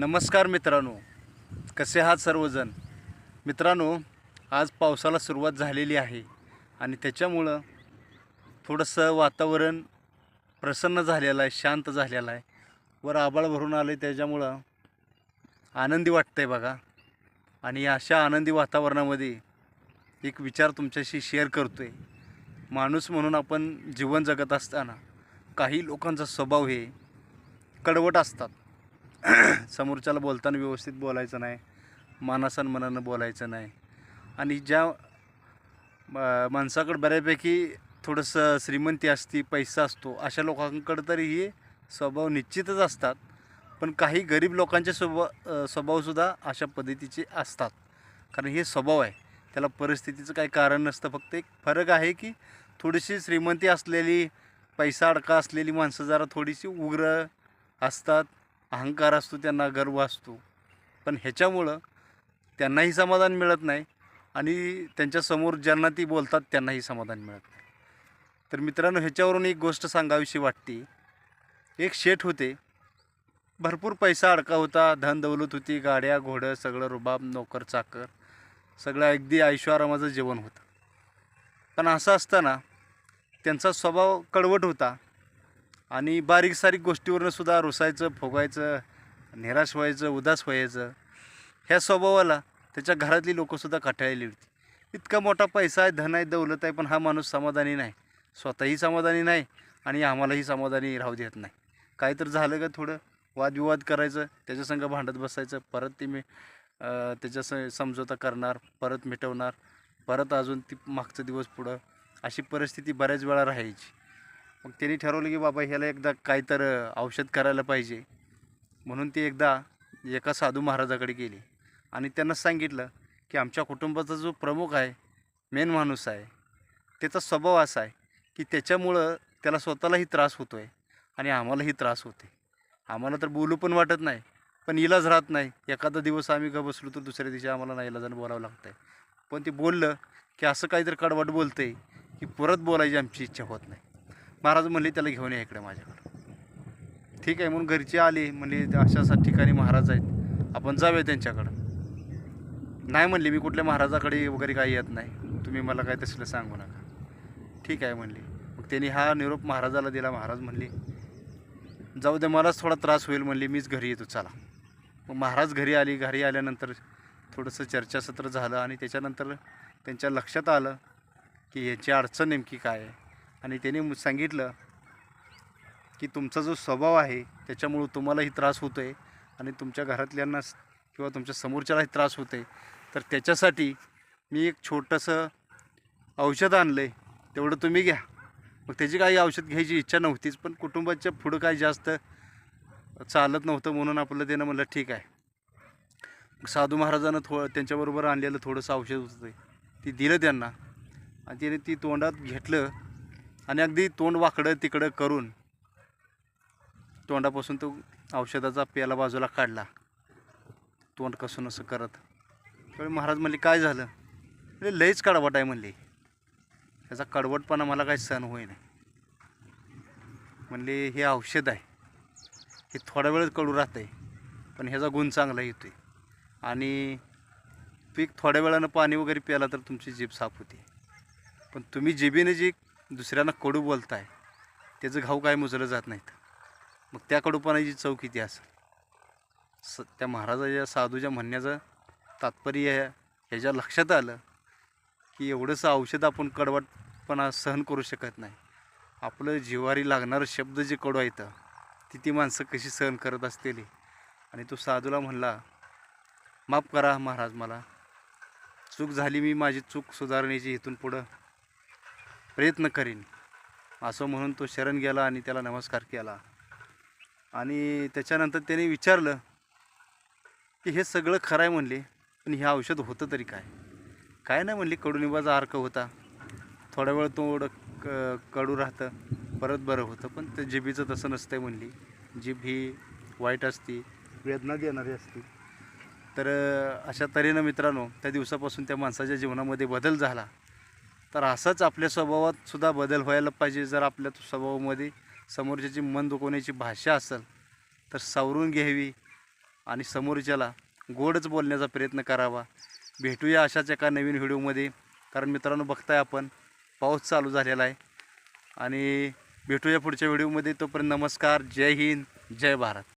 नमस्कार मित्रांनो. कसे आहात सर्वजण? मित्रांनो आज पावसाला सुरुवात झालेली आहे आणि त्याच्यामुळं थोडंसं वातावरण प्रसन्न झालेलं आहे शांत झालेलं आहे. वर आबाळ भरून आलं आहे त्याच्यामुळं आनंदी वाटतं आहे बघा. आणि अशा आनंदी वातावरणामध्ये एक विचार तुमच्याशी शेअर करतो आहे माणूस म्हणून आपण जीवन जगत असताना काही लोकांचा स्वभाव हे कडवट असतात. समोरच्याला बोलताना व्यवस्थित बोलायचं नाही मानासन मनानं बोलायचं नाही. आणि ज्या माणसाकडं बऱ्यापैकी थोडंसं श्रीमंती असती पैसा असतो अशा लोकांकडं तरी हे स्वभाव निश्चितच असतात. पण काही गरीब लोकांचे स्वभाव स्वभावसुद्धा अशा पद्धतीचे असतात. कारण हे स्वभाव आहे. त्याला परिस्थितीचं काही कारण नसतं. फक्त एक फरक आहे की थोडीशी श्रीमंती असलेली पैसा अडका असलेली माणसं जरा थोडीशी उग्र असतात. अहंकार असतो त्यांना गर्व असतो. पण ह्याच्यामुळं त्यांनाही समाधान मिळत नाही आणि त्यांच्यासमोर ज्यांना ती बोलतात त्यांनाही समाधान मिळत नाही. तर मित्रांनो ह्याच्यावरून एक गोष्ट सांगावीशी वाटते. एक शेठ होते. भरपूर पैसा अडका होता धन दौलत होती गाड्या घोडं सगळं रुबाब नोकर चाकर सगळं अगदी ऐश्वर्यामाचं जेवण होतं. पण असं असताना त्यांचा स्वभाव कडवट होता. आणि बारीक सारीक गोष्टीवरनं सुद्धा रुसायचं फोगायचं निराश व्हायचं उदास व्हायचं. ह्या स्वभावाला त्याच्या घरातली लोकंसुद्धा कटाळलेली होती. इतका मोठा पैसा आहे धन आहे दौलत आहे पण हा माणूस समाधानी नाही. स्वतःही समाधानी नाही आणि आम्हालाही समाधानी राहू देत नाही. काय तर झालं का थोडं? वादविवाद करायचं त्याच्यासंग भांडत बसायचं परत ते मी त्याच्या स समझोता करणार परत मिटवणार परत अजून ती मागचं दिवस पुढं. अशी परिस्थिती बऱ्याच वेळा राहायची. मग त्यांनी ठरवलं की बाबा ह्याला एकदा काहीतर औषध करायला पाहिजे. म्हणून ते एकदा एका साधू महाराजाकडे गेले. आणि त्यांना सांगितलं की आमच्या कुटुंबाचा जो प्रमुख आहे मेन माणूस आहे त्याचा स्वभाव असा आहे की त्याच्यामुळं त्याला स्वतःलाही त्रास होतो आहे आणि आम्हालाही त्रास होते. आम्हाला तर बोलू पण वाटत नाही पण इलाज राहत नाही. एखादा दिवस आम्ही का बसलो तर दुसऱ्या दिवशी आम्हाला नाही इलाजानं बोलावं लागतं आहे पण ते बोललं की असं काहीतरी कडवाट बोलतं आहे की परत बोलायची आमची इच्छा होत नाही. महाराज म्हणले त्याला घेऊन या इकडे माझ्याकडं. ठीक आहे. म्हणून घरचे आले म्हणले अशा ठिकाणी महाराज आहेत. आपण जाऊया त्यांच्याकडं. नाही म्हणले मी कुठल्या महाराजाकडे वगैरे काही येत नाही. तुम्ही मला काय तसलं सांगू नका. ठीक आहे म्हणले. मग त्यांनी हा निरोप महाराजाला दिला. महाराज म्हणले जाऊ दे मलाच थोडा त्रास होईल म्हणले मीच घरी येतो चला. मग महाराज घरी आली. घरी आल्यानंतर थोडंसं चर्चासत्र झालं आणि त्याच्यानंतर त्यांच्या लक्षात आलं की याची अडचण नेमकी काय आहे. आणि त्याने सांगितलं की तुमचा जो स्वभाव आहे त्याच्यामुळं तुम्हालाही त्रास होतो आहे आणि तुमच्या घरातल्यांना किंवा तुमच्या समोरच्यालाही त्रास होतो आहे तर त्याच्यासाठी मी एक छोटंसं औषध आणलं आहे तेवढं तुम्ही घ्या. मग त्याची काही औषध घ्यायची इच्छा नव्हतीच पण कुटुंबाच्या पुढं काही जास्त चालत नव्हतं म्हणून आपलं त्यानं म्हणलं ठीक आहे. मग साधू महाराजानं थो त्यांच्याबरोबर आणलेलं थोडंसं औषध होतं ते. ती दिलं त्यांना. आणि त्याने ती तोंडात घेतलं. आणि अगदी तोंड वाकडं तिकडं करून तोंडापासून तो औषधाचा प्याला बाजूला काढला. तोंड कसून असं करत. त्यावेळी महाराज म्हणले काय झालं? म्हणजे लईच कडवट आहे म्हणले. त्याचा कडवटपणा मला काही सहन होई नाही म्हणले हे औषध आहे. हे थोड्या वेळच कडू राहतं आहे पण ह्याचा गुण चांगला येतो आहे आणि पीक थोड्या वेळानं पाणी वगैरे प्याला तर तुमची जीभ साफ होते. पण तुम्ही जिबीने जी दुसऱ्यांना कडू बोलताय त्याचं घाऊ काय मुजलं जात नाहीत. मग त्या कडूपणाची चव किती असेल? स त्या महाराजाच्या साधूच्या म्हणण्याचं तात्पर्य ह्याच्या लक्षात आलं की एवढंसं औषध आपण कडवटपणा सहन करू शकत नाही. आपलं जिवारी लागणारं शब्द जे कडू आहेत ती ती माणसं कशी सहन करत असतील? आणि तो साधूला म्हणला माफ करा महाराज मला. चूक झाली मी माझी चूक सुधारण्याची इथून पुढं प्रयत्न करीन. असं म्हणून तो शरण गेला आणि त्याला नमस्कार केला. आणि त्याच्यानंतर त्याने विचारलं की हे सगळं खरं आहे म्हणले पण हे औषध होतं तरी काय? काय नाही म्हणली कडुनिंबाचा अर्क होता. थोडा वेळ तोड क कडू राहतं परत बरं होतं पण ते जिभीचं तसं नसतं आहे म्हणली. जीभ ही वाईट असती वेदना देणारी असती. तर अशा तऱ्हेनं मित्रांनो त्या दिवसापासून त्या माणसाच्या जीवनामध्ये बदल झाला. तर असाच आपल्या स्वभावात सुद्धा बदल व्हायला पाहिजे जर आपल्या स्वभावामध्ये समोरच्याची मन दुखवण्याची भाषा असेल तर सावरून घ्यावी आणि समोरच्याला गोडच बोलण्याचा प्रयत्न करावा. भेटूया अशाच एका नवीन व्हिडिओमध्ये. कारण मित्रांनो बघताय आपण पाऊस चालू झालेला आहे. आणि भेटूया पुढच्या व्हिडिओमध्ये. तोपर्यंत नमस्कार. जय हिंद. जय भारत.